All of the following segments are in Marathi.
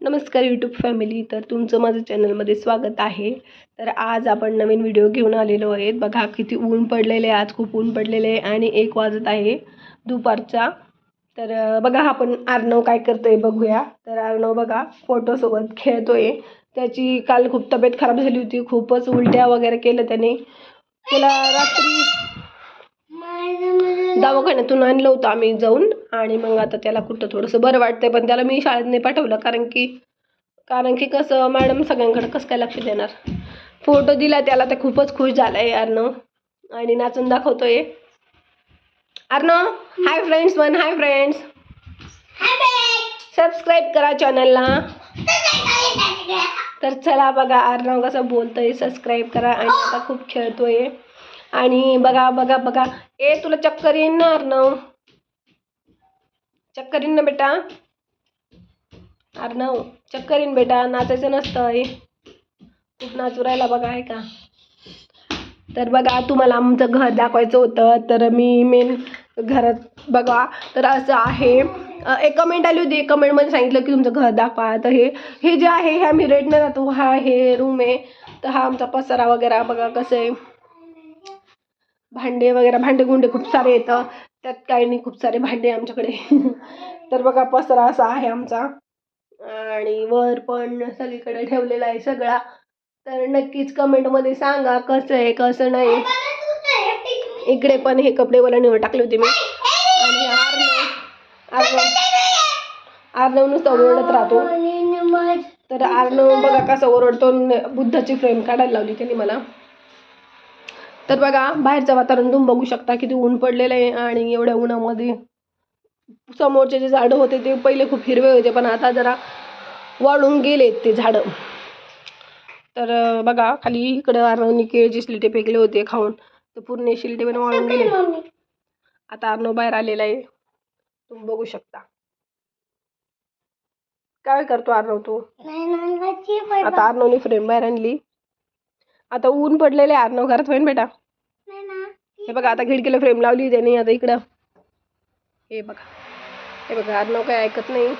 नमस्कार यूट्यूब फॅमिली तर तुमचं माझं चॅनलमध्ये स्वागत आहे. तर आज आपण नवीन व्हिडिओ घेऊन आलेलो आहेत. बघा किती ऊन पडलेले आहे. आज खूप ऊन पडलेले आहे आणि एक वाजत आहे दुपारचा. तर बघा आपण आर्णव काय करतो आहे बघूया. तर आर्णव बघा फोटोसोबत खेळतो आहे त्याची काल खूप तब्येत खराब झाली होती. खूपच उलट्या वगैरे केलं त्याने. त्याला रात्री दवाखान्यातून आणलं होतं आम्ही जाऊन. आणि मग आता त्याला कुठं थोडंसं बरं वाटतंय पण त्याला मी शाळेत नाही पाठवलं. कारण की कारण की कसं मॅडम सगळ्यांकडे कसं काय लक्ष देणार? फोटो दिला त्याला तर खूपच खुश झाला आहे अर्णव आणि नाचून दाखवतोय. Arnav hi friends one hi friends subscribe करा चॅनलला तर चला बघा अर्णव कसं बोलतोय सबस्क्राईब करा. आणि आता खूप खेळतोय. आणि बघा बघा बघा. ए तुला चक्कर येईन ना हो. चक्कर येईन ना बेटा. अर्णव चक्कर येईन बेटा. नाचायचं नसतं हे. खूप नाचू राहिला बघा आहे का? तर बघा तुम्हाला आमचं घर दाखवायचं होतं. तर मी मेन घरात बघा. तर असं आहे. एक कमेंट आली होती. एक कमेंटमध्ये सांगितलं की तुमचं घर दाखवा. तर हे हे जे आहे हे आम्ही रेडनं राहतो हा हे रूम आहे. तर हा आमचा पसारा वगैरे बघा कसं आहे. भांडे वगैरे भांडे गुंडे खूप सारे येतं. त्यात काही नाही खूप सारे भांडे आमच्याकडे. तर बघा पसरा असा आहे आमचा. आणि वर पण सगळीकडे ठेवलेला आहे सगळा. तर नक्कीच कमेंटमध्ये सांगा कसं आहे कसं नाही. इकडे पण हे कपडे मला निवड टाकले होते मी. आणि आर्नव आर्नव आर्नव नुसतं ओरडत राहतो. तर आर्नव बघा कसं ओरडतो बुद्धाची फ्रेम काढायला लावली त्यांनी मला. तर बघा बाहेरचं वातावरण तुम्ही बघू शकता किती ऊन पडलेलं आहे आणि एवढ्या उन्हामध्ये समोरचे जे झाडं होते ते पहिले खूप हिरवे होते पण आता जरा वाळून गेलेत ते झाडं. तर बघा खाली इकडं अर्णवनी केळीचे शिलटे फेकले होते खाऊन. तर पूर्ण शिलटे पण वाळून गेले आता अर्णव बाहेर आलेला आहे. तुम्ही बघू शकता. काय करतो अर्णव तू? आता अर्णवनी फ्रेम बाहेर आणली. आता ऊन पडलेले आहे. अर्णव घरात होईन बेटा. हे बघा आता खिडकीला फ्रेम लावली त्याने आता इकडं. हे बघा. हे बघा अर्णव काय ऐकत नाही.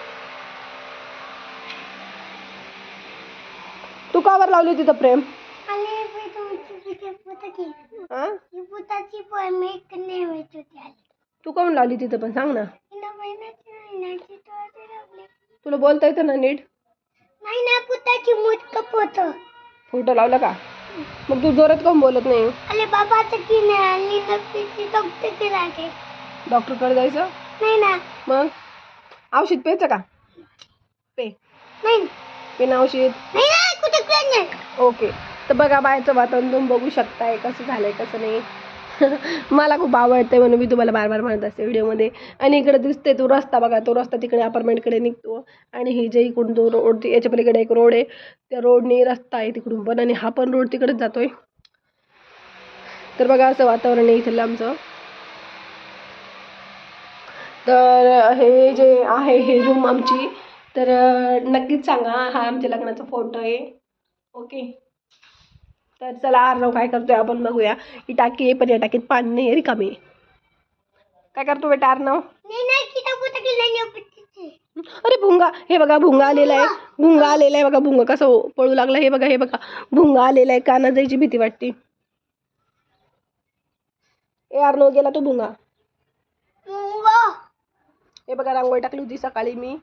तू कावर लावली तिथं फ्रेम? तू काऊन लावली तिथं पण? सांग ना. तुला बोलता येतं ना नीट? फोटो लावला का? मग तू जोरात काऊन बोलत नाही? अरे बाबाचं की नाही आणि नक्कीच डॉक्टरचे राहते डॉक्टरकडे जायचं? नाही ना. मग? औषध प्यायचं का? पे. नाही. पेन औषध. नाही ना कुठे नाही. ओके तर बघा बाहेरचं वातावरण तुम्ही बघू शकताय कसं झालंय कसं नाही. मला खूप आवडतंय म्हणून मी तुम्हाला बार बार म्हणत असते व्हिडिओमध्ये. आणि इकडे दिसते तो रस्ता बघा तो रस्ता तिकडे अपार्टमेंटकडे निघतो. आणि हे जे इकडून तो रोड याच्या पलीकडे एक रोड आहे. त्या रोडने रस्ता आहे तिकडून पण आणि हा पण रोड तिकडेच जातोय. तर बघा असं वातावरण आहे इथलं आमचं. तर हे जे आहे हे रूम आमची. तर नक्कीच सांगा हा आमच्या लग्नाचा फोटो आहे. ओके तर चला अर्णव काय करतोय आपण बघूया. ही टाकी आहे पण या टाकीत पाणी नाही आहे रिकामी. आहे. काय करतो बेटा अर्णव नाही नाही किती कुठे गेला नाही पट्टीचे अरे भुंगा हे बघा भुंगा आलेला आहे. भुंगा आलेला आहे बघा भुंगा कसं पळू लागला हे बघा हे बघा. भुंगा आलेला आहे काना जायची भीती वाटते. ए अर्णव गेला तो भुंगा. हे बघा रांगोळी टाकली होती सकाळी मी.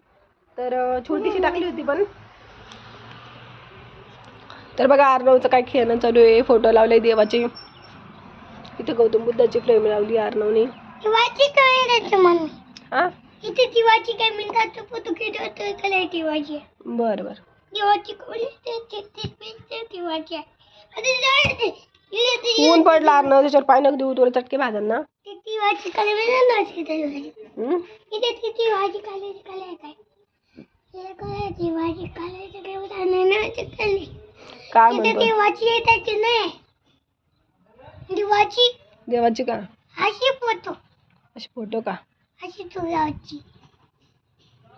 तर अं, छोटीशी टाकली होती पण. तर बघा अर्णवचं काय खेळणं चालू आहे. फोटो लावले देवाचे. इथे गौतम बुद्धाची फ्रेम लावली हा इथे दिवाची काय फोटो कलर दिवाची बरं बरं. दिवाची दिवाची ऊन पडला अर्णव त्याच्यावर पाय नक देऊ तुला चटके भाजन ना दिवाची कलर? इथे ती दिवाची कलर कलर काय? कलर दिवाची कलर काय म्हणतो देवाची येताची नाही. देवाची? देवाची का? अशी फोटो. असे फोटो का? अशी तुळाची.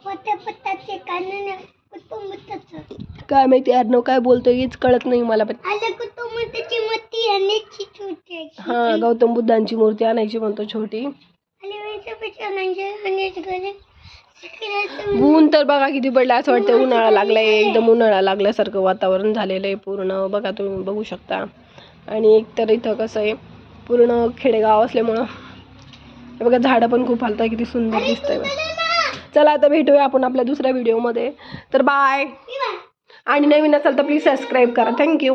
पत्त्या पत्ताचे कानन कुटुंबाचं काय माहिती अर्णव काय बोलतोय हेच कळत नाही मला पण. आलं कुटुंबाची मती आणि छोटी हा गौतम बुद्धांची मूर्ती आणायची म्हणतो छोटी. आणि वेळच्या पेक्षा म्हणजे ऊन तर बघा किती पडलं असं वाटतं उन्हाळा लागलाय एकदम उन्हाळा लागल्यासारखं वातावरण झालेलं आहे पूर्ण. बघा तुम्ही बघू शकता. आणि एक तर इथं कसं आहे पूर्ण खेडेगाव असल्यामुळं बघा झाडं पण खूप हलतात किती सुंदर दिसतंय. आहे चला आता भेटूया आपण आपल्या दुसऱ्या व्हिडिओमध्ये तर बाय आणि नवीन असाल तर प्लीज सबस्क्राईब करा. थँक्यू